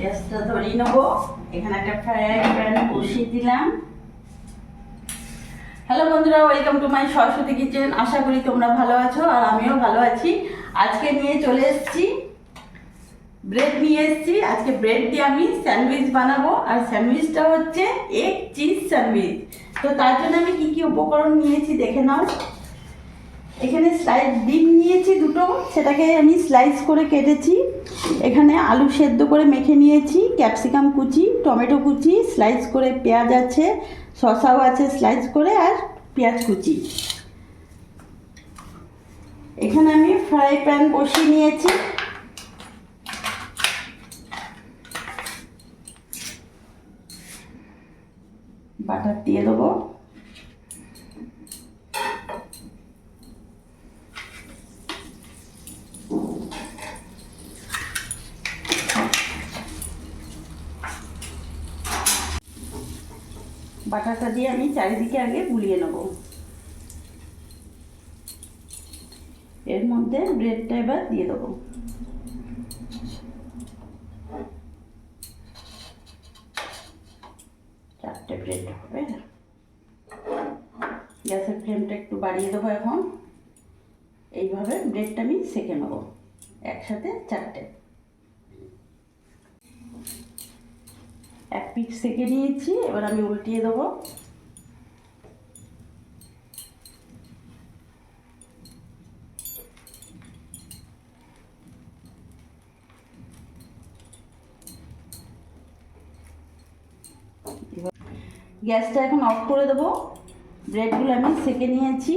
গ্যাসটা ধরিয়ে নেব। এখানে একটা ফ্রাই প্যান বসিয়ে দিলাম। হ্যালো বন্ধুরা welcome to my Saraswati kitchen আশা করি তোমরা ভালো আছো আর আমিও ভালো আছি। আজকে নিয়ে চলে এসেছি। ব্রেড নিয়ে এসেছি। আজকে ব্রেড দিয়ে আমি স্যান্ডউইচ বানাবো। আর স্যান্ডউইচটা হচ্ছে এগ চিজ স্যান্ডউইচ তো তার জন্য আমি কি কি উপকরণ নিয়েছি দেখে নাও। এখানে স্লাইস ডিম নিয়েছি দুটো, সেটাকে আমি স্লাইস করে কেটেছি। এখানে আলু সেদ্ধ করে মেখে নিয়েছি ক্যাপসিকাম কুচি, টমেটো কুচি স্লাইস করে পেঁয়াজ আছে, শসাও আছে স্লাইস করে, আর পেঁয়াজ কুচি। এখানে আমি ফ্রাই প্যান বসিয়ে নিয়েছি। বাটার দিয়ে দেবো। বাটারটা দিয়ে আমি চারিদিকে আগে গুলিয়ে নেব। এর মধ্যে ব্রেডটা এবার দিয়ে দেবো। চারটে ব্রেড হবে। গ্যাসের ফ্লেমটা একটু বাড়িয়ে দেবো এখন। এইভাবে ব্রেডটা আমি সেঁকে নেব। একসাথে চারটে। এক পিস সেঁকে নিয়েছি, এবার আমি উল্টিয়ে দেবো। গ্যাসটা এখন অফ করে দেবো। ব্রেডগুলো আমি সেঁকে নিয়েছি।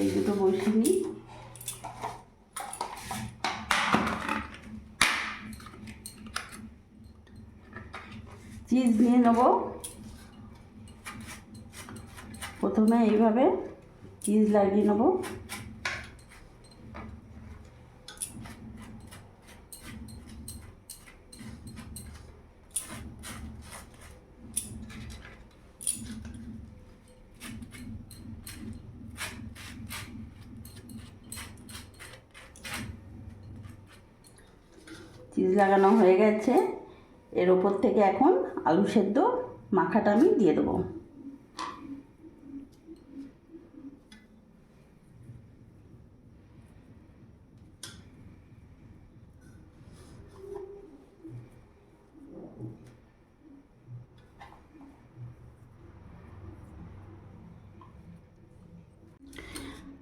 এই দুটো বসিয়ে চিজ নিয়ে নেব। প্রথমে এইভাবে চিজ লাগিয়ে নেব। চিজ লাগানো হয়ে গেছে। এর ওপর থেকে এখন আলু সেদ্ধ মাখাটা আমি দিয়ে দেবো।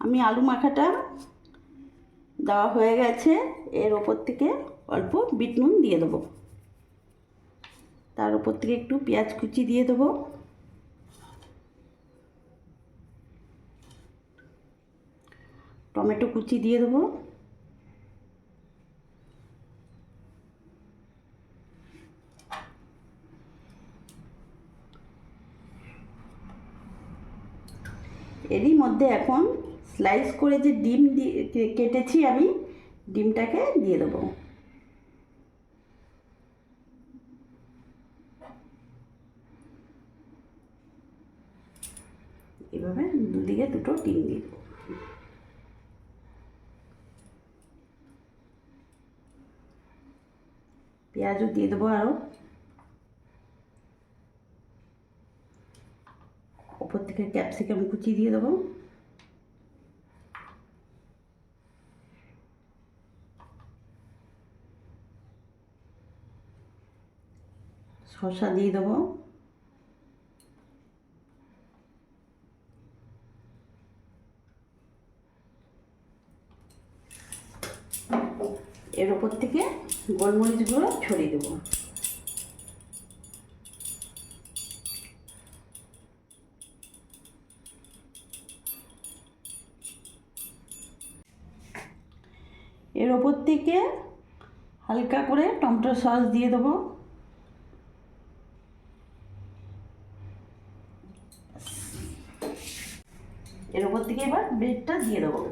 আমি আলু মাখাটা দেওয়া হয়ে গেছে, এর ওপর থেকে অল্প বিট নুন দিয়ে দেবো। তার উপর থেকে একটু পেঁয়াজ কুচি দিয়ে দেবো। টমেটো কুচি দিয়ে দেবো। এরই মধ্যে এখন স্লাইস করে যে ডিম দিয়ে কেটেছি আমি, ডিমটাকে দিয়ে দেবো। এভাবে দুদিকে দুটো ডিম দিয়ে দেবো। পেঁয়াজও দিয়ে দেবো আরও ওপর থেকে ক্যাপসিকাম কুচি দিয়ে দেবো। শসা দিয়ে দেবো। এর ওপর থেকে গোলমরিচ গুঁড়ো ছড়িয়ে দেবো। এর ওপর থেকে হালকা করে টমেটো সস দিয়ে দেবো। এর ওপর থেকে এবার ব্রেডটা দিয়ে দেবো।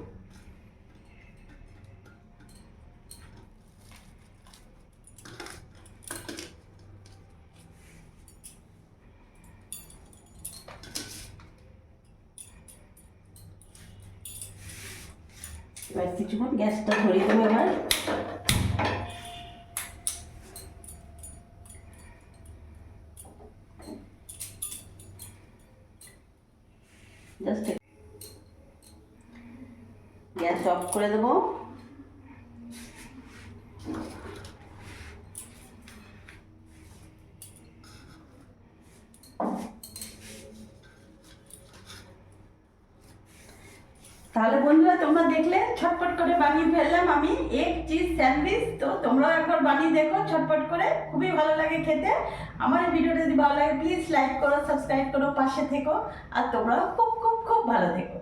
এবার কিছুক্ষণ গ্যাসটা ধরিয়ে দেবো এবার। গ্যাস অফ করে দেবো। তাহলে বন্ধুরা, তোমরা দেখলে ছটপট করে বানিয়ে ফেললাম আমি এক চিজ স্যান্ডউইচ তো তোমরাও একবার বানিয়ে দেখো, ছটপট করে। খুবই ভালো লাগে খেতে। আমার এই ভিডিওটা যদি ভালো লাগে প্লিজ লাইক করো সাবস্ক্রাইব করো, পাশে থেকো। আর তোমরাও খুব খুব খুব ভালো থেকো।